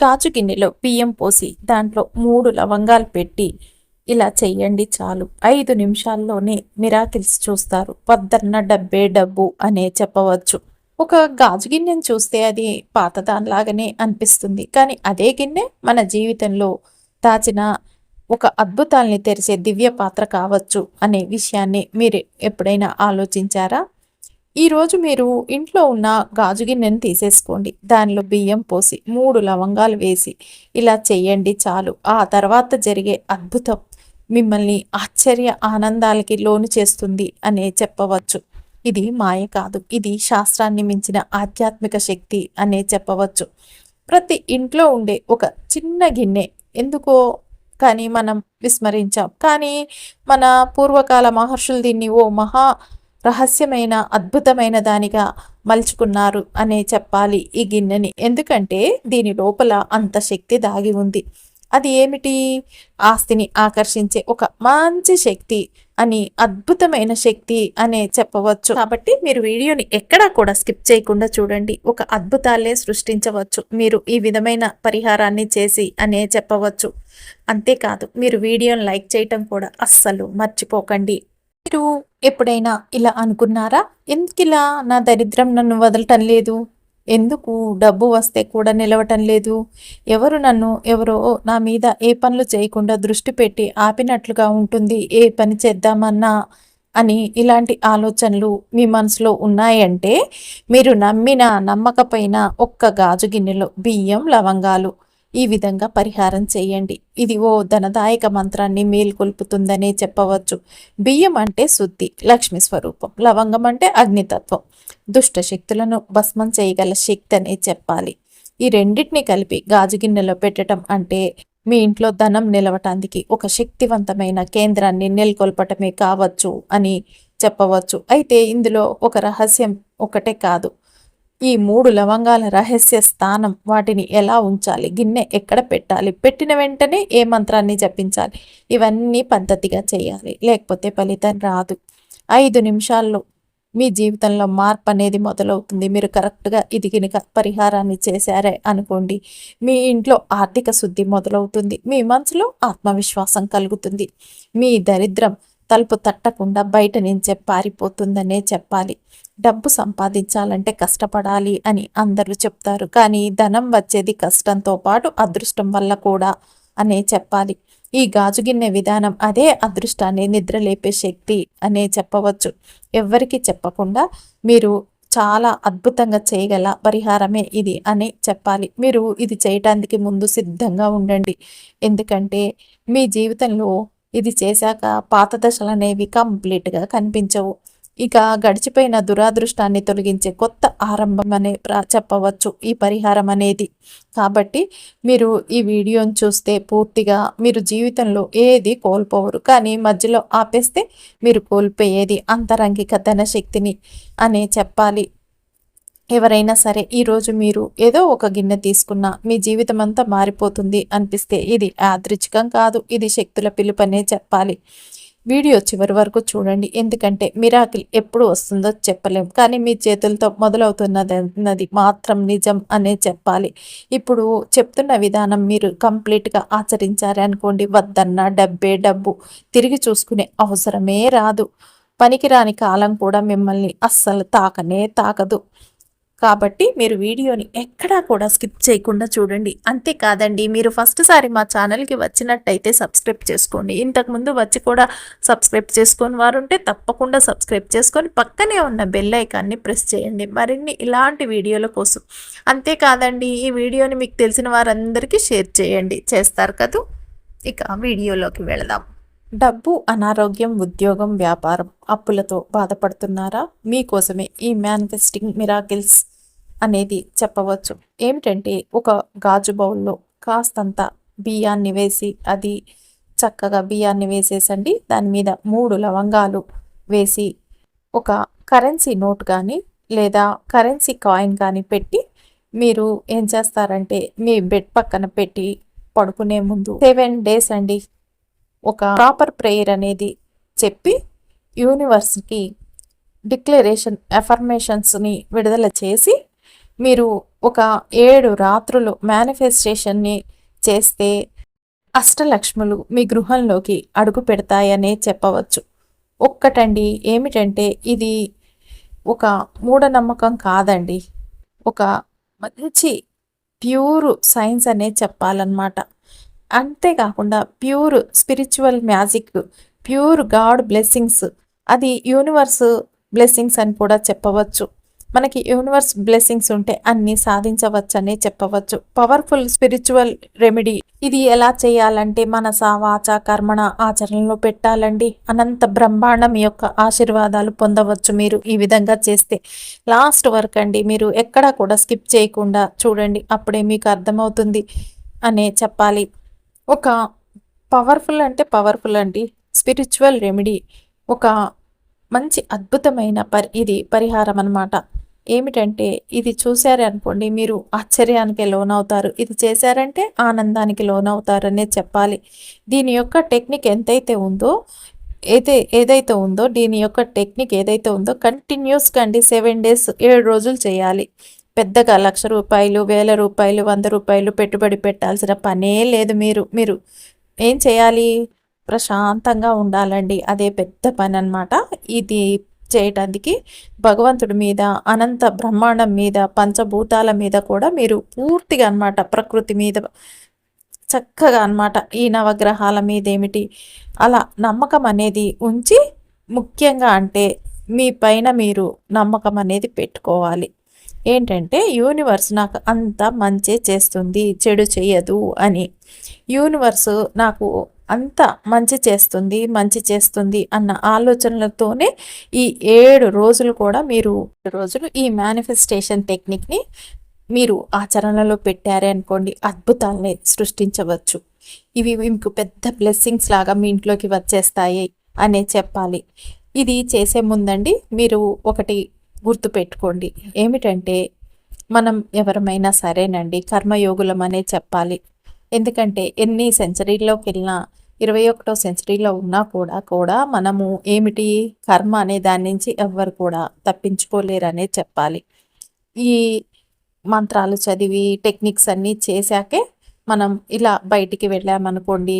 కాచు గిన్నెలో బియ్యం పోసి దాంట్లో మూడు లవంగాలు పెట్టి ఇలా చెయ్యండి చాలు. ఐదు నిమిషాల్లోనే మిరాకిల్స్ చూస్తారు. పొద్దున్న డబ్బే డబ్బు అనే చెప్పవచ్చు. ఒక గాజు గిన్నెను చూస్తే అది పాతదానిలాగానే అనిపిస్తుంది. కానీ అదే గిన్నె మన జీవితంలో దాచిన ఒక అద్భుతాల్ని తెరిచే దివ్య పాత్ర కావచ్చు అనే విషయాన్ని మీరు ఎప్పుడైనా ఆలోచించారా? ఈరోజు మీరు ఇంట్లో ఉన్న గాజు గిన్నెను తీసేసుకోండి. దానిలో బియ్యం పోసి మూడు లవంగాలు వేసి ఇలా చేయండి చాలు. ఆ తర్వాత జరిగే అద్భుతం. మిమ్మల్ని ఆశ్చర్య ఆనందాలకి లోను చేస్తుంది అనే చెప్పవచ్చు. ఇది మాయ కాదు. ఇది శాస్త్రాన్ని మించిన ఆధ్యాత్మిక శక్తి అనే చెప్పవచ్చు. ప్రతి ఇంట్లో ఉండే ఒక చిన్న గిన్నె. ఎందుకో కానీ మనం విస్మరించాం. కానీ మన పూర్వకాల మహర్షులు దీన్ని ఓ మహా రహస్యమైన అద్భుతమైన దానిగా మలుచుకున్నారు అనే చెప్పాలి ఈ గిన్నెని. ఎందుకంటే దీని లోపల అంత శక్తి దాగి ఉంది. అది ఏమిటి? ఆస్తిని ఆకర్షించే ఒక మంచి శక్తి అని అద్భుతమైన శక్తి అనే చెప్పవచ్చు. కాబట్టి మీరు వీడియోని ఎక్కడా కూడా స్కిప్ చేయకుండా చూడండి. ఒక అద్భుతాలే సృష్టించవచ్చు. మీరు ఈ విధమైన పరిహారాన్ని చేసి అనే చెప్పవచ్చు. అంతేకాదు మీరు వీడియోని లైక్ చేయటం కూడా అస్సలు మర్చిపోకండి. మీరు ఎప్పుడైనా ఇలా అనుకున్నారా? ఎందుకు ఇలా నా దరిద్రం నన్ను వదలటం లేదు? ఎందుకు డబ్బు వస్తే కూడా నిలవటం లేదు? ఎవరు నన్ను ఎవరో నా మీద ఏ పనులు చేయకుండా దృష్టి పెట్టి ఆపినట్లుగా ఉంటుంది ఏ పని చేద్దామన్నా అని ఇలాంటి ఆలోచనలు మీ మనసులో ఉన్నాయంటే మీరు నమ్మిన నమ్మకపోయినా ఒక్క గాజు గిన్నెలో బియ్యం లవంగాలు ఈ విధంగా పరిహారం చేయండి. ఇది ఓ ధనదాయక మంత్రాన్ని మేల్కొల్పుతుందనే చెప్పవచ్చు. బియ్యం అంటే శుద్ధి లక్ష్మి స్వరూపం. లవంగం అంటే అగ్నితత్వం. దుష్ట శక్తులను భస్మం చేయగల శక్తి అనే చెప్పాలి. ఈ రెండింటిని కలిపి గాజు గిన్నెలో పెట్టడం అంటే మీ ఇంట్లో ధనం నిలవటానికి ఒక శక్తివంతమైన కేంద్రాన్ని నెలకొల్పటమే కావచ్చు అని చెప్పవచ్చు. అయితే ఇందులో ఒక రహస్యం ఒకటే కాదు. ఈ మూడు లవంగాల రహస్య స్థానం వాటిని ఎలా ఉంచాలి? గిన్నె ఎక్కడ పెట్టాలి? పెట్టిన వెంటనే ఏ మంత్రాన్ని జపించాలి? ఇవన్నీ పద్ధతిగా చేయాలి. లేకపోతే ఫలితం రాదు. ఐదు నిమిషాల్లో మీ జీవితంలో మార్పు అనేది మొదలవుతుంది. మీరు కరెక్ట్గా ఇది కనుక పరిహారాన్ని చేశారే అనుకోండి మీ ఇంట్లో ఆర్థిక శుద్ధి మొదలవుతుంది. మీ మనసులో ఆత్మవిశ్వాసం కలుగుతుంది. మీ దరిద్రం తలుపు తట్టకుండా బయట నుంచే పారిపోతుందనే చెప్పాలి. డబ్బు సంపాదించాలంటే కష్టపడాలి అని అందరూ చెప్తారు. కానీ ధనం వచ్చేది కష్టంతో పాటు అదృష్టం వల్ల కూడా అనే చెప్పాలి. ఈ గాజు గిన్నె విధానం అదే అదృష్టాన్ని నిద్రలేపే శక్తి అనే చెప్పవచ్చు. ఎవ్వరికి చెప్పకుండా మీరు చాలా అద్భుతంగా చేయగల పరిహారమే ఇది అని చెప్పాలి. మీరు ఇది చేయటానికి ముందు సిద్ధంగా ఉండండి. ఎందుకంటే మీ జీవితంలో ఇది చేశాక పాత దశలు అనేవి కంప్లీట్గా కనిపించవు. ఇక గడిచిపోయిన దురాదృష్టాన్ని తొలగించే కొత్త ఆరంభం అనే చెప్పవచ్చు ఈ పరిహారం అనేది. కాబట్టి మీరు ఈ వీడియోని చూస్తే పూర్తిగా మీరు జీవితంలో ఏది కోల్పోవరు కానీ మధ్యలో ఆపేస్తే మీరు కోల్పోయేది అంతరంగిక ధనశక్తిని అనే చెప్పాలి. ఎవరైనా సరే ఈరోజు మీరు ఏదో ఒక గిన్నె తీసుకున్నా మీ జీవితం అంతా మారిపోతుంది అనిపిస్తే ఇది యాదృచ్ఛికం కాదు ఇది శక్తుల పిలుపనే చెప్పాలి. వీడియో చివరి వరకు చూడండి. ఎందుకంటే మిరాకిల్ ఎప్పుడు వస్తుందో చెప్పలేం. కానీ మీ చేతులతో మొదలవుతున్నది మాత్రం నిజం అనే చెప్పాలి. ఇప్పుడు చెప్తున్న విధానం మీరు కంప్లీట్గా ఆచరించారు అనుకోండి వద్దన్న డబ్బే డబ్బు తిరిగి చూసుకునే అవసరమే రాదు. పనికిరాని కాలం కూడా మిమ్మల్ని అస్సలు తాకనే తాకదు. కాబట్టి మీరు వీడియోని ఎక్కడా కూడా స్కిప్ చేయకుండా చూడండి. అంతేకాదండి మీరు ఫస్ట్ సారి మా ఛానల్కి వచ్చినట్టయితే సబ్స్క్రైబ్ చేసుకోండి. ఇంతకుముందు వచ్చి కూడా సబ్స్క్రైబ్ చేసుకొని వారు ఉంటే తప్పకుండా సబ్స్క్రైబ్ చేసుకొని పక్కనే ఉన్న బెల్ ఐకాన్ని ప్రెస్ చేయండి. మరిన్ని ఇలాంటి వీడియోల కోసం. అంతేకాదండి ఈ వీడియోని మీకు తెలిసిన వారందరికీ షేర్ చేయండి. చేస్తారు కదూ? ఇక వీడియోలోకి వెళదాం. డబ్బు అనారోగ్యం ఉద్యోగం వ్యాపారం అప్పులతో బాధపడుతున్నారా? మీకోసమే ఈ మ్యానిఫెస్టింగ్ మిరాకిల్స్ అనేది చెప్పవచ్చు. ఏమిటంటే ఒక గాజు బౌల్లో కాస్తంత బియ్యాన్ని వేసి అది చక్కగా బియ్యాన్ని వేసేసండి. దాని మీద మూడు లవంగాలు వేసి ఒక కరెన్సీ నోట్ కానీ లేదా కరెన్సీ కాయిన్ కానీ పెట్టి మీరు ఏం చేస్తారంటే మీ బెడ్ పక్కన పెట్టి పడుకునే ముందు సెవెన్ డేస్ అండి ఒక ప్రాపర్ ప్రేయర్ అనేది చెప్పి యూనివర్స్కి డిక్లరేషన్ ఎఫర్మేషన్స్ని విడుదల చేసి మీరు ఒక ఏడు రాత్రులు మేనిఫెస్టేషన్ని చేస్తే అష్టలక్ష్ములు మీ గృహంలోకి అడుగు పెడతాయనే చెప్పవచ్చు. ఒక్కటండి ఏమిటంటే ఇది ఒక మూఢనమ్మకం కాదండి. ఒక మంచి ప్యూర్ సైన్స్ అనే చెప్పాలన్నమాట. అంతేకాకుండా pure spiritual magic pure god blessings అది యూనివర్స్ బ్లెస్సింగ్స్ అని కూడా చెప్పవచ్చు. మనకి యూనివర్స్ బ్లెస్సింగ్స్ ఉంటే అన్ని సాధించవచ్చనే చెప్పవచ్చు. పవర్ఫుల్ స్పిరిచువల్ రెమెడీ ఇది ఎలా చేయాలంటే మన సావాచ కర్మణ ఆచరణలో పెట్టాలండి. అనంత బ్రహ్మాండం యొక్క ఆశీర్వాదాలు పొందవచ్చు మీరు ఈ విధంగా చేస్తే. లాస్ట్ వర్క్ అండి మీరు ఎక్కడా కూడా స్కిప్ చేయకుండా చూడండి అప్పుడే మీకు అర్థమవుతుంది అనే చెప్పాలి. ఒక పవర్ఫుల్ అంటే పవర్ఫుల్ అండి. స్పిరిచువల్ రెమెడీ ఒక మంచి అద్భుతమైన పరి ఇది పరిహారం అనమాట ఏమిటంటే ఇది చూసారే అనుకోండి మీరు ఆశ్చర్యానికి లోనవుతారు. ఇది చేశారంటే ఆనందానికి లోనవుతారనే చెప్పాలి. దీని యొక్క టెక్నిక్ ఎంతైతే ఉందో ఏదై ఏదైతే ఉందో దీని యొక్క టెక్నిక్ ఏదైతే ఉందో కంటిన్యూస్గా అండి సెవెన్ డేస్ ఏడు రోజులు చేయాలి. పెద్దగా లక్ష రూపాయలు వేల రూపాయలు వంద రూపాయలు పెట్టుబడి పెట్టాల్సిన పనే లేదు మీరు. మీరు ఏం చేయాలి? ప్రశాంతంగా ఉండాలండి. అదే పెద్ద పని అనమాట ఇది చేయటానికి భగవంతుడి మీద అనంత బ్రహ్మాండం మీద పంచభూతాల మీద కూడా మీరు పూర్తిగా అనమాట ప్రకృతి మీద చక్కగా అనమాట ఈ నవగ్రహాల మీద ఏమిటి అలా నమ్మకం అనేది ఉంచి ముఖ్యంగా అంటే మీ పైన మీరు నమ్మకం అనేది పెట్టుకోవాలి. ఏంటంటే యూనివర్స్ నాకు అంత మంచి చేస్తుంది చెడు చేయదు అని. యూనివర్స్ నాకు అంత మంచి చేస్తుంది మంచి చేస్తుంది అన్న ఆలోచనలతోనే ఈ ఏడు రోజులు కూడా మీరు రోజులు ఈ మేనిఫెస్టేషన్ టెక్నిక్ని మీరు ఆచరణలో పెట్టారే అనుకోండి అద్భుతాలని సృష్టించవచ్చు. ఇవి మీకు పెద్ద బ్లెస్సింగ్స్ లాగా మీ ఇంట్లోకి వచ్చేస్తాయి అనే చెప్పాలి. ఇది చేసే ముందండి మీరు ఒకటి గుర్తుపెట్టుకోండి. ఏమిటంటే మనం ఎవరమైనా సరేనండి కర్మయోగులం అనే చెప్పాలి. ఎందుకంటే ఎన్ని సెంచరీల్లోకి వెళ్ళినా ఇరవై ఒకటో సెంచరీలో ఉన్నా కూడా కూడా మనము ఏమిటి కర్మ అనే దాని నుంచి ఎవ్వరు కూడా తప్పించుకోలేరనే చెప్పాలి. ఈ మంత్రాలు చదివి టెక్నిక్స్ అన్నీ చేశాకే మనం ఇలా బయటికి వెళ్ళామనుకోండి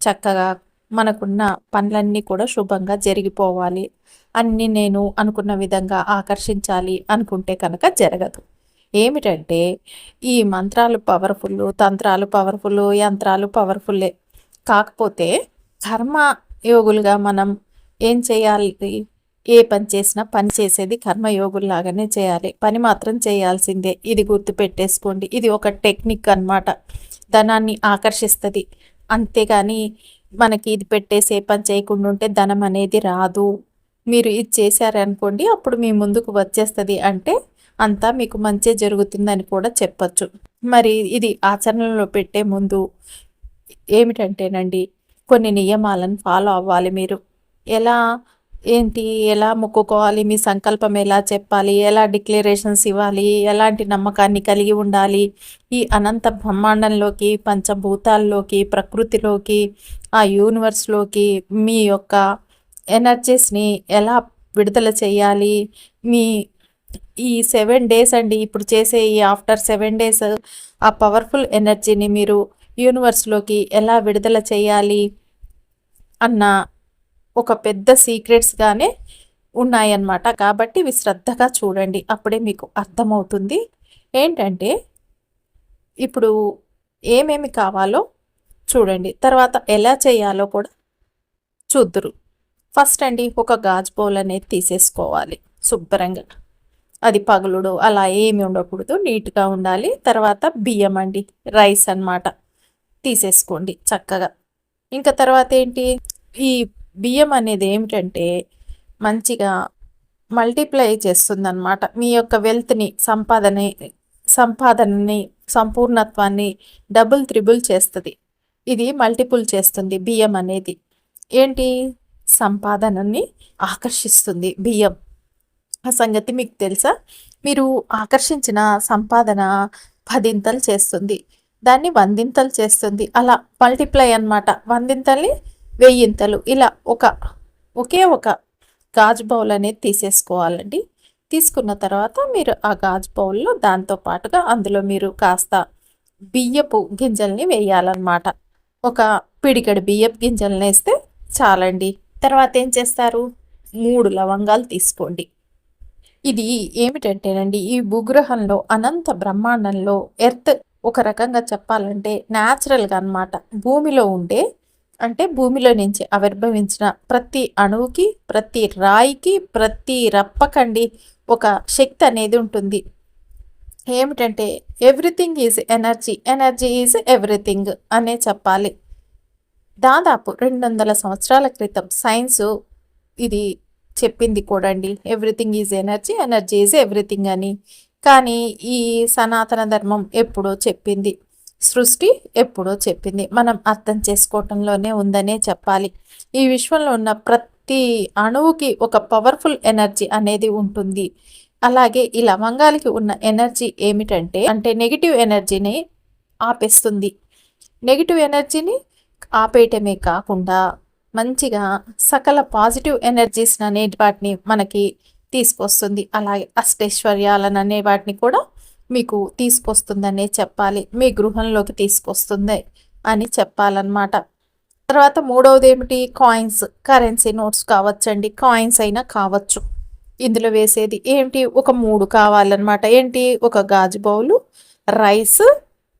చక్కగా మనకున్న పనులన్నీ కూడా శుభంగా జరిగిపోవాలి. అన్నీ నేను అనుకున్న విధంగా ఆకర్షించాలి అనుకుంటే కనుక జరగదు. ఏమిటంటే ఈ మంత్రాలు పవర్ఫుల్ తంత్రాలు పవర్ఫుల్ యంత్రాలు పవర్ఫుల్లే. కాకపోతే కర్మ యోగులుగా మనం ఏం చేయాలి? ఏ పని చేసినా పని చేసేది కర్మయోగుల్లాగానే చేయాలి. పని మాత్రం చేయాల్సిందే. ఇది గుర్తుపెట్టేసుకోండి. ఇది ఒక టెక్నిక్ అనమాట ధనాన్ని ఆకర్షిస్తుంది. అంతేగాని మనకి ఇది పెట్టే ఏ పని చేయకుండా ఉంటే ధనం అనేది రాదు. మీరు ఇది చేశారనుకోండి అప్పుడు మీ ముందుకు వచ్చేస్తుంది అంటే అంతా మీకు మంచి జరుగుతుందని కూడా చెప్పచ్చు. మరి ఇది ఆచరణలో పెట్టే ముందు ఏమిటంటేనండి కొన్ని నియమాలను ఫాలో అవ్వాలి మీరు. ఎలా ఏంటి ఎలా మొక్కుకోవాలి మీ సంకల్పం ఎలా చెప్పాలి ఎలా డిక్లరేషన్స్ ఇవ్వాలి ఎలాంటి నమ్మకాన్ని కలిగి ఉండాలి ఈ అనంత బ్రహ్మాండంలోకి పంచభూతాల్లోకి ప్రకృతిలోకి ఆ యూనివర్స్లోకి మీ యొక్క ఎనర్జీస్ని ఎలా విడుదల చేయాలి మీ ఈ సెవెన్ డేస్ అండి ఇప్పుడు చేసే ఈ ఆఫ్టర్ సెవెన్ డేస్ ఆ పవర్ఫుల్ ఎనర్జీని మీరు యూనివర్స్లోకి ఎలా విడుదల చేయాలి అన్న ఒక పెద్ద సీక్రెట్స్గానే ఉన్నాయన్నమాట. కాబట్టి ఇవి శ్రద్ధగా చూడండి. అప్పుడే మీకు అర్థమవుతుంది. ఏంటంటే ఇప్పుడు ఏమేమి కావాలో చూడండి. తర్వాత ఎలా చేయాలో కూడా చూద్దురు. ఫస్ట్ అండి ఒక గాజు బౌల్ అనేది తీసేసుకోవాలి శుభ్రంగా. అది పగులుడు అలా ఏమి ఉండకూడదు. నీట్గా ఉండాలి. తర్వాత బియ్యం అండి రైస్ అనమాట తీసేసుకోండి చక్కగా. ఇంకా తర్వాత ఏంటి? ఈ బియ్యం అనేది ఏమిటంటే మంచిగా మల్టిప్లై చేస్తుందన్నమాట. మీ యొక్క వెల్త్ని సంపాదన సంపాదనని సంపూర్ణత్వాన్ని డబుల్ త్రిబుల్ చేస్తుంది. ఇది మల్టిపుల్ చేస్తుంది బియ్యం అనేది. ఏంటి? సంపాదనని ఆకర్షిస్తుంది బియ్యం. ఆ సంగతి మీకు తెలుసా? మీరు ఆకర్షించిన సంపాదన పదింతలు చేస్తుంది. దాన్ని వందింతలు చేస్తుంది. అలా మల్టిప్లై అనమాట వందింతల్ని వెయ్యింతలు ఇలా ఒక ఒకే ఒక గాజు బౌల్ అనేది తీసేసుకోవాలండి. తీసుకున్న తర్వాత మీరు ఆ గాజు బౌల్లో దాంతో పాటుగా అందులో మీరు కాస్త బియ్యపు గింజల్ని వేయాలన్నమాట. ఒక పిడికెడు బియ్యపు గింజల్ని వేస్తే చాలండి. తర్వాత ఏం చేస్తారు? మూడు లవంగాలు తీసుకోండి. ఇది ఏమిటంటేనండి ఈ భూగ్రహంలో అనంత బ్రహ్మాండంలో ఎర్త్ ఒక రకంగా చెప్పాలంటే న్యాచురల్గా అనమాట భూమిలో ఉండే అంటే భూమిలో నుంచి ఆవిర్భవించిన ప్రతి అణువుకి ప్రతి రాయికి ప్రతి రప్పకండి ఒక శక్తి అనేది ఉంటుంది. ఏమిటంటే everything is energy energy is everything అనే చెప్పాలి. దాదాపు రెండు వందల సంవత్సరాల క్రితం సైన్సు ఇది చెప్పింది కూడా అండి everything is energy energy is everything అని. కానీ ఈ సనాతన ధర్మం ఎప్పుడో చెప్పింది. సృష్టి ఎప్పుడో చెప్పింది. మనం అర్థం చేసుకోవటంలోనే ఉందనే చెప్పాలి. ఈ విశ్వంలో ఉన్న ప్రతి అణువుకి ఒక పవర్ఫుల్ ఎనర్జీ అనేది ఉంటుంది. అలాగే ఈ లవంగాలకి ఉన్న ఎనర్జీ ఏమిటంటే అంటే నెగిటివ్ ఎనర్జీని ఆపేస్తుంది. నెగిటివ్ ఎనర్జీని ఆపేయటమే కాకుండా మంచిగా సకల పాజిటివ్ ఎనర్జీస్ అనే వాటిని మనకి తీసుకొస్తుంది. అలాగే అష్టైశ్వర్యాలను అనే వాటిని కూడా మీకు తీసుకొస్తుందనే చెప్పాలి. మీ గృహంలోకి తీసుకొస్తుంది అని చెప్పాలన్నమాట. తర్వాత మూడవది ఏమిటి కాయిన్స్ కరెన్సీ నోట్స్ కావచ్చండి. కాయిన్స్ అయినా కావచ్చు. ఇందులో వేసేది ఏంటి? ఒక మూడు కావాలన్నమాట. ఏంటి? ఒక గాజు బౌలు రైస్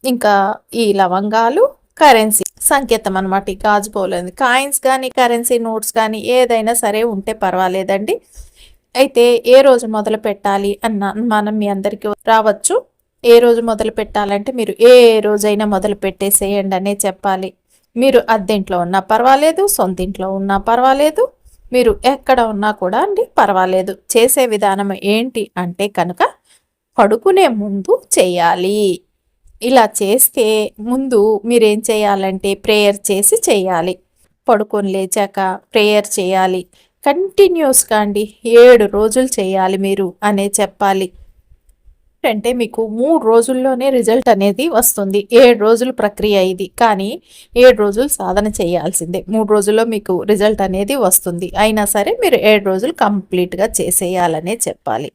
ఇంకా ఈ లవంగాలు కరెన్సీ సంకేతం అనమాట ఈ గాజు బౌల్ అనేది కాయిన్స్ కానీ కరెన్సీ నోట్స్ కానీ ఏదైనా సరే ఉంటే పర్వాలేదండి. అయితే ఏ రోజు మొదలు పెట్టాలి అన్న మనం మీ అందరికీ రావచ్చు. ఏ రోజు మొదలు పెట్టాలంటే మీరు ఏ రోజైనా మొదలు పెట్టేసేయండి అనే చెప్పాలి. మీరు అద్దెంట్లో ఉన్నా పర్వాలేదు సొంతింట్లో ఉన్నా పర్వాలేదు మీరు ఎక్కడ ఉన్నా కూడా అండి పర్వాలేదు. చేసే విధానం ఏంటి అంటే కనుక పడుకునే ముందు చేయాలి. ఇలా చేస్తే ముందు మీరేం చేయాలంటే ప్రేయర్ చేసి చేయాలి. పడుకొని లేచాక ప్రేయర్ చేయాలి. కంటిన్యూస్గా అండి. ఏడు రోజులు చేయాలి మీరు అనే చెప్పాలి. అంటే మీకు మూడు రోజుల్లోనే రిజల్ట్ అనేది వస్తుంది. ఏడు రోజుల ప్రక్రియ ఇది. కానీ ఏడు రోజులు సాధన చేయాల్సిందే. మూడు రోజుల్లో మీకు రిజల్ట్ అనేది వస్తుంది. అయినా సరే మీరు ఏడు రోజులు కంప్లీట్గా చేసేయాలనే చెప్పాలి.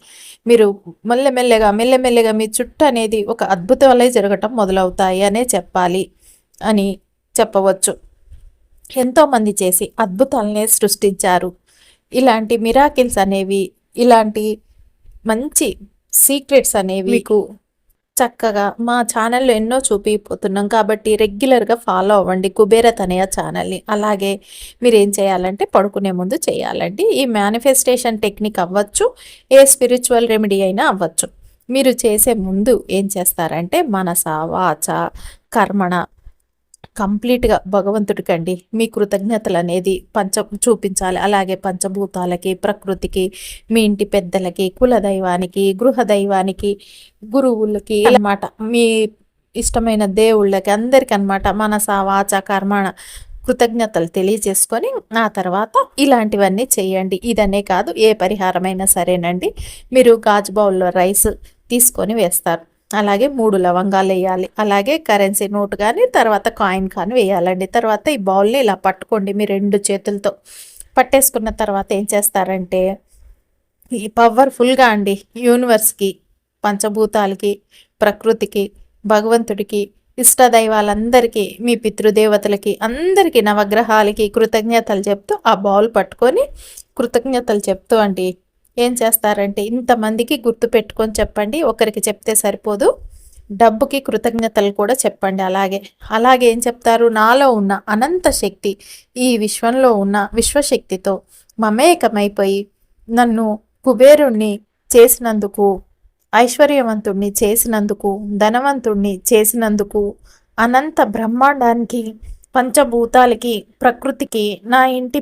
మీరు మెల్లమెల్లగా మెల్లమెల్లగా మీ చుట్టూ అనేది ఒక అద్భుతాలే జరగటం మొదలవుతాయి అనే చెప్పాలి అని చెప్పవచ్చు. ఎంతోమంది చేసి అద్భుతాలనే సృష్టించారు. ఇలాంటి మిరాకిల్స్ అనేవి ఇలాంటి మంచి సీక్రెట్స్ అనేవి మీకు చక్కగా మా ఛానల్లో ఎన్నో చూపిపోతున్నాం. కాబట్టి రెగ్యులర్గా ఫాలో అవ్వండి కుబేర తనయ ఛానల్ని. అలాగే మీరు ఏం చేయాలంటే పడుకునే ముందు చేయాలండి. ఈ మేనిఫెస్టేషన్ టెక్నిక్ అవ్వచ్చు ఏ స్పిరిచువల్ రెమెడీ అయినా అవ్వచ్చు. మీరు చేసే ముందు ఏం చేస్తారంటే మనస వాచ కర్మణ కంప్లీట్గా భగవంతుడికండి. మీ కృతజ్ఞతలు అనేది పంచ చూపించాలి. అలాగే పంచభూతాలకి ప్రకృతికి మీ ఇంటి పెద్దలకి కులదైవానికి గృహదైవానికి గురువులకి అనమాట మీ ఇష్టమైన దేవుళ్ళకి అందరికీ అనమాట మనస వాచ కర్మణ కృతజ్ఞతలు తెలియజేసుకొని ఆ తర్వాత ఇలాంటివన్నీ చేయండి. ఇదనే కాదు ఏ పరిహారమైనా సరేనండి. మీరు గాజు బౌల్లో రైస్ తీసుకొని వేస్తారు. అలాగే మూడు లవంగాలు వేయాలి. అలాగే కరెన్సీ నోట్ కానీ తర్వాత కాయిన్ కానీ వేయాలండి. తర్వాత ఈ బౌల్ని ఇలా పట్టుకోండి మీ రెండు చేతులతో. పట్టేసుకున్న తర్వాత ఏం చేస్తారంటే ఈ పవర్ఫుల్గా అండి యూనివర్స్కి పంచభూతాలకి ప్రకృతికి భగవంతుడికి ఇష్టదైవాలందరికీ మీ పితృదేవతలకి అందరికీ నవగ్రహాలకి కృతజ్ఞతలు చెప్తూ ఆ బౌల్ పట్టుకొని కృతజ్ఞతలు చెప్తూ అండి ఏం చేస్తారంటే ఇంతమందికి గుర్తు పెట్టుకొని చెప్పండి. ఒకరికి చెప్తే సరిపోదు. డబ్బుకి కృతజ్ఞతలు కూడా చెప్పండి అలాగే. అలాగే ఏం చెప్తారు? నాలో ఉన్న అనంత శక్తి ఈ విశ్వంలో ఉన్న విశ్వశక్తితో మమేకమైపోయి నన్ను కుబేరుణ్ణి చేసినందుకు ఐశ్వర్యవంతుణ్ణి చేసినందుకు ధనవంతుణ్ణి చేసినందుకు అనంత బ్రహ్మాండానికి పంచభూతాలకి ప్రకృతికి నా ఇంటి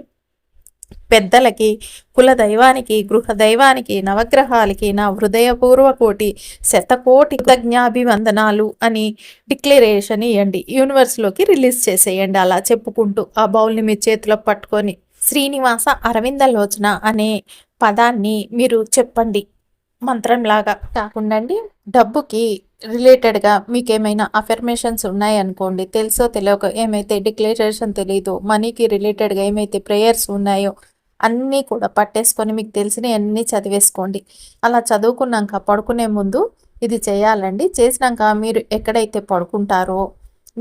పెద్దలకి కుల దైవానికి గృహ దైవానికి నవగ్రహాలకి నా హృదయపూర్వకోటి శతకోటి కృతజ్ఞాభివందనాలు అని డిక్లరేషన్ ఇవ్వండి యూనివర్స్లోకి రిలీజ్ చేసేయండి అలా చెప్పుకుంటూ ఆ బౌల్ని మీ చేతిలో పట్టుకొని. శ్రీనివాస అరవిందలోచన అనే పదాన్ని మీరు చెప్పండి. మంత్రంలాగా కాకుండా డబ్బుకి రిలేటెడ్గా మీకు ఏమైనా అఫర్మేషన్స్ ఉన్నాయనుకోండి తెలుసో తెలియక ఏమైతే డిక్లరేషన్ తెలీదు మనీకి రిలేటెడ్గా ఏమైతే ప్రేయర్స్ ఉన్నాయో అన్నీ కూడా పట్టేసుకొని మీకు తెలిసినవి అన్నీ చదివేసుకోండి. అలా చదువుకున్నాక పడుకునే ముందు ఇది చేయాలండి. చేసినాక మీరు ఎక్కడైతే పడుకుంటారో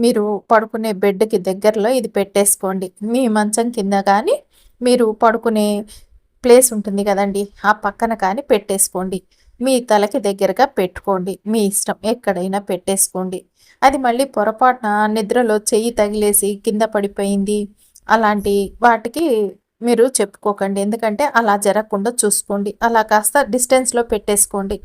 మీరు పడుకునే బెడ్కి దగ్గరలో ఇది పెట్టేసుకోండి. మీ మంచం కింద కానీ మీరు పడుకునే ప్లేస్ ఉంటుంది కదండి ఆ పక్కన కానీ పెట్టేసుకోండి. మీ తలకి దగ్గరగా పెట్టుకోండి. మీ ఇష్టం ఎక్కడైనా పెట్టేసుకోండి. అది మళ్ళీ పొరపాటున నిద్రలో చెయ్యి తగిలేసి కింద పడిపోయింది అలాంటి వాటికి మీరు చెప్పుకోకండి. ఎందుకంటే అలా జరగకుండా చూసుకోండి. అలా కాస్త డిస్టెన్స్లో పెట్టేసుకోండి.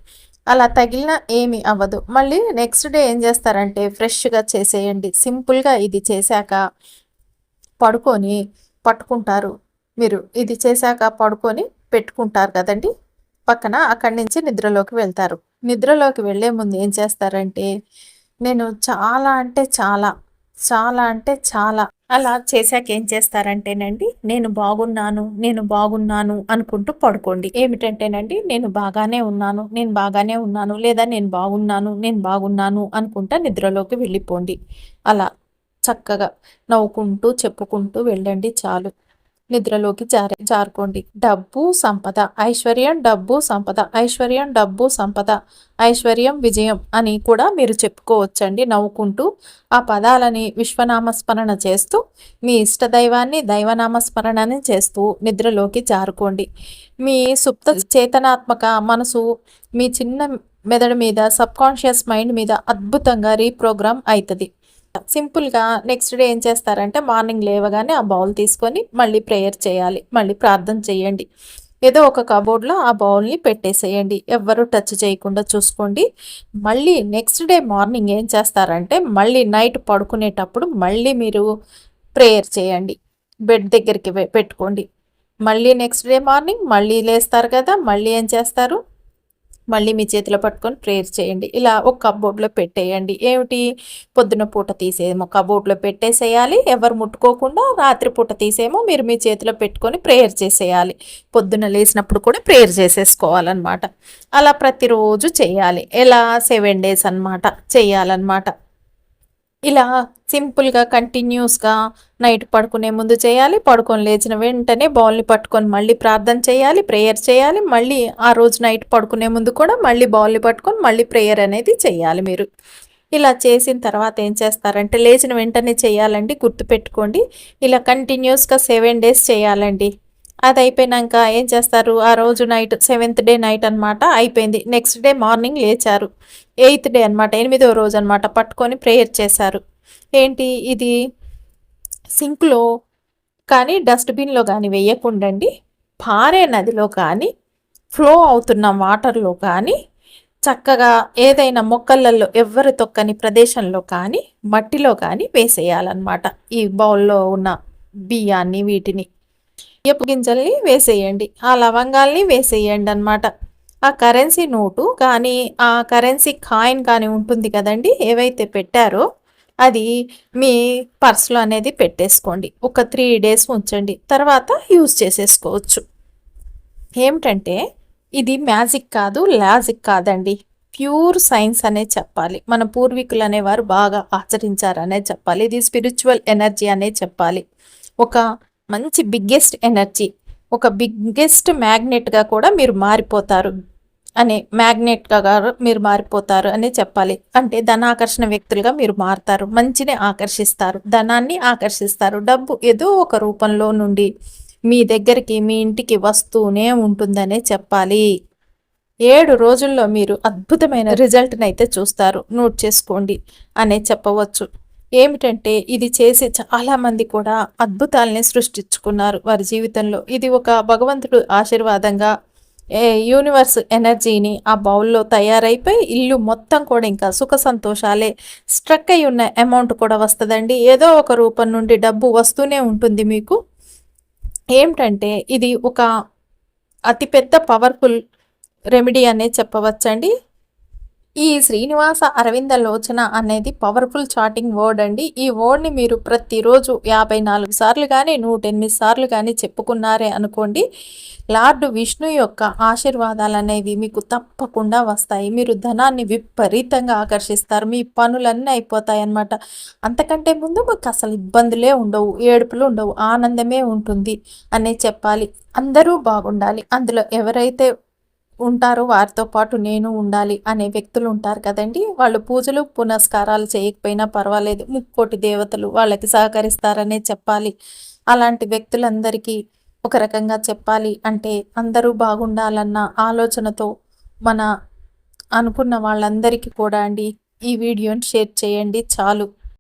అలా తగిలిన ఏమి అవ్వదు. మళ్ళీ నెక్స్ట్ డే ఏం చేస్తారంటే ఫ్రెష్గా చేసేయండి. సింపుల్గా ఇది చేశాక పడుకొని పట్టుకుంటారు. మీరు ఇది చేశాక పడుకొని పెట్టుకుంటారు కదండి. పక్కన అక్కడి నుంచి నిద్రలోకి వెళ్తారు. నిద్రలోకి వెళ్ళే ముందు ఏం చేస్తారంటే నేను చాలా అంటే చాలా చాలా అంటే చాలా. అలా చేశాక ఏం చేస్తారంటేనండి నేను బాగున్నాను నేను బాగున్నాను అనుకుంటూ పడుకోండి. ఏమిటంటేనండి నేను బాగానే ఉన్నాను నేను బాగానే ఉన్నాను లేదా నేను బాగున్నాను నేను బాగున్నాను అనుకుంటా నిద్రలోకి వెళ్ళిపోండి. అలా చక్కగా నవ్వుకుంటూ చెప్పుకుంటూ వెళ్ళండి చాలు. నిద్రలోకి జారే జారుకోండి. డబ్బు సంపద. ఐశ్వర్యం డబ్బు సంపద. ఐశ్వర్యం డబ్బు సంపద. ఐశ్వర్యం విజయం అని కూడా మీరు చెప్పుకోవచ్చండి. నవ్వుకుంటూ ఆ పదాలని విశ్వనామస్మరణ చేస్తూ మీ ఇష్టదైవాన్ని దైవనామస్మరణని చేస్తూ నిద్రలోకి జారుకోండి. మీ సుప్త చేతనాత్మక మనసు మీ చిన్న మెదడు మీద సబ్కాన్షియస్ మైండ్ మీద అద్భుతంగా రీప్రోగ్రామ్ అవుతుంది సింపుల్గా నెక్స్ట్ డే ఏం చేస్తారంటే మార్నింగ్ లేవగానే ఆ బౌల్ తీసుకొని మళ్ళీ ప్రేయర్ చేయాలి మళ్ళీ ప్రార్థన చేయండి. ఏదో ఒక కబోర్డ్లో ఆ బౌల్ని పెట్టేసేయండి. ఎవరు టచ్ చేయకుండా చూసుకోండి. మళ్ళీ నెక్స్ట్ డే మార్నింగ్ ఏం చేస్తారంటే మళ్ళీ నైట్ పడుకునేటప్పుడు మళ్ళీ మీరు ప్రేయర్ చేయండి. బెడ్ దగ్గరికి పెట్టుకోండి. మళ్ళీ నెక్స్ట్ డే మార్నింగ్ మళ్ళీ లేస్తారు కదా మళ్ళీ ఏం చేస్తారు? మళ్ళీ మీ చేతిలో పట్టుకొని ప్రేయర్ చేయండి. ఇలా ఒక కబోర్డ్లో పెట్టేయండి. ఏమిటి? పొద్దున పూట తీసేమో కబోర్డ్లో పెట్టేసేయాలి. ఎవరు ముట్టుకోకుండా రాత్రి పూట తీసేమో మీరు మీ చేతిలో పెట్టుకొని ప్రేయర్ చేసేయాలి. పొద్దున లేచినప్పుడు కూడా ప్రేయర్ చేసేసుకోవాలన్నమాట. అలా ప్రతిరోజు చేయాలి. ఎలా? సెవెన్ డేస్ అనమాట చేయాలన్నమాట. ఇలా సింపుల్గా కంటిన్యూస్గా నైట్ పడుకునే ముందు చేయాలి. పడుకొని లేచిన వెంటనే బాల్ని పట్టుకొని మళ్ళీ ప్రార్థన చేయాలి ప్రేయర్ చేయాలి. మళ్ళీ ఆ రోజు నైట్ పడుకునే ముందు కూడా మళ్ళీ బాల్ని పట్టుకొని మళ్ళీ ప్రేయర్ అనేది చేయాలి మీరు. ఇలా చేసిన తర్వాత ఏం చేస్తారంటే లేచిన వెంటనే చేయాలండి. గుర్తుపెట్టుకోండి. ఇలా కంటిన్యూస్గా సెవెన్ డేస్ చేయాలండి. అది అయిపోయినాక ఏం చేస్తారు? ఆ రోజు నైట్ సెవెంత్ డే నైట్ అనమాట అయిపోయింది. నెక్స్ట్ డే మార్నింగ్ లేచారు. ఎయిత్ డే అనమాట ఎనిమిదవ రోజు అనమాట పట్టుకొని ప్రేయర్ చేశారు. ఏంటి? ఇది సింక్లో కానీ డస్ట్బిన్లో కానీ వేయకుండండి పారే నదిలో కానీ ఫ్లో అవుతున్న వాటర్లో కానీ చక్కగా ఏదైనా మొక్కలలో ఎవ్వరు తొక్కని ప్రదేశంలో కానీ మట్టిలో కానీ వేసేయాలన్నమాట. ఈ బౌల్లో ఉన్న బియ్యాన్ని వీటిని. ఎప్పు గింజల్ని వేసేయండి ఆ లవంగాల్ని వేసేయండి అనమాట ఆ కరెన్సీ నోటు కానీ ఆ కరెన్సీ కాయిన్ కానీ ఉంటుంది కదండి ఏవైతే పెట్టారో అది మీ పర్స్లో అనేది పెట్టేసుకోండి. ఒక త్రీ డేస్ ఉంచండి. తర్వాత యూజ్ చేసేసుకోవచ్చు. ఏమిటంటే ఇది మ్యాజిక్ కాదు లాజిక్ కాదండి. ప్యూర్ సైన్స్ అనే చెప్పాలి. మన పూర్వీకులు అనేవారు బాగా ఆచరించారనే చెప్పాలి. ఇది స్పిరిచువల్ ఎనర్జీ అనే చెప్పాలి. ఒక మంచి బిగ్గెస్ట్ ఎనర్జీ ఒక బిగ్గెస్ట్ మ్యాగ్నెట్గా కూడా మీరు మారిపోతారు. అనే మ్యాగ్నెట్గా మీరు మారిపోతారు అని చెప్పాలి. అంటే ధనాకర్షణ వ్యక్తులుగా మీరు మారుతారు. మంచిని ఆకర్షిస్తారు. ధనాన్ని ఆకర్షిస్తారు. డబ్బు ఏదో ఒక రూపంలో నుండి మీ దగ్గరికి మీ ఇంటికి వస్తూనే ఉంటుందనే చెప్పాలి. ఏడు రోజుల్లో మీరు అద్భుతమైన రిజల్ట్ని అయితే చూస్తారు. నోట్ చేసుకోండి అనే చెప్పవచ్చు. ఏమిటంటే ఇది చేసే చాలామంది కూడా అద్భుతాలని సృష్టించుకున్నారు వారి జీవితంలో. ఇది ఒక భగవంతుడు ఆశీర్వాదంగా యూనివర్స్ ఎనర్జీని ఆ బౌల్లో తయారైపోయి ఇల్లు మొత్తం కూడా ఇంకా సుఖ సంతోషాలే స్ట్రక్ అయి ఉన్న అమౌంట్ కూడా వస్తుందండి. ఏదో ఒక రూపం నుండి డబ్బు వస్తూనే ఉంటుంది మీకు. ఏమిటంటే ఇది ఒక అతిపెద్ద పవర్ఫుల్ రెమెడీ అనే చెప్పవచ్చండి. ఈ శ్రీనివాస అరవింద లోచన అనేది పవర్ఫుల్ చాటింగ్ వర్డ్ అండి. ఈ వర్డ్ని మీరు ప్రతిరోజు యాభై నాలుగు సార్లు కానీ నూట ఎనిమిది సార్లు కానీ చెప్పుకున్నారే అనుకోండి లార్డ్ విష్ణు యొక్క ఆశీర్వాదాలు అనేవి మీకు తప్పకుండా వస్తాయి. మీరు ధనాన్ని విపరీతంగా ఆకర్షిస్తారు. మీ పనులన్నీ అయిపోతాయి అన్నమాట. అంతకంటే ముందు మీకు అసలు ఇబ్బందులే ఉండవు ఏడుపులు ఉండవు ఆనందమే ఉంటుంది అనే చెప్పాలి. అందరూ బాగుండాలి. అందులో ఎవరైతే ఉంటారో వారితో పాటు నేను ఉండాలి అనే వ్యక్తులు ఉంటారు కదండి. వాళ్ళు పూజలు పునస్కారాలు చేయకపోయినా పర్వాలేదు. ముక్కోటి దేవతలు వాళ్ళకి సహకరిస్తారనే చెప్పాలి. అలాంటి వ్యక్తులందరికీ ఒక రకంగా చెప్పాలి అంటే అందరూ బాగుండాలన్న ఆలోచనతో మన అనుకున్న వాళ్ళందరికీ కూడా అండి ఈ వీడియోని షేర్ చేయండి. చాలు.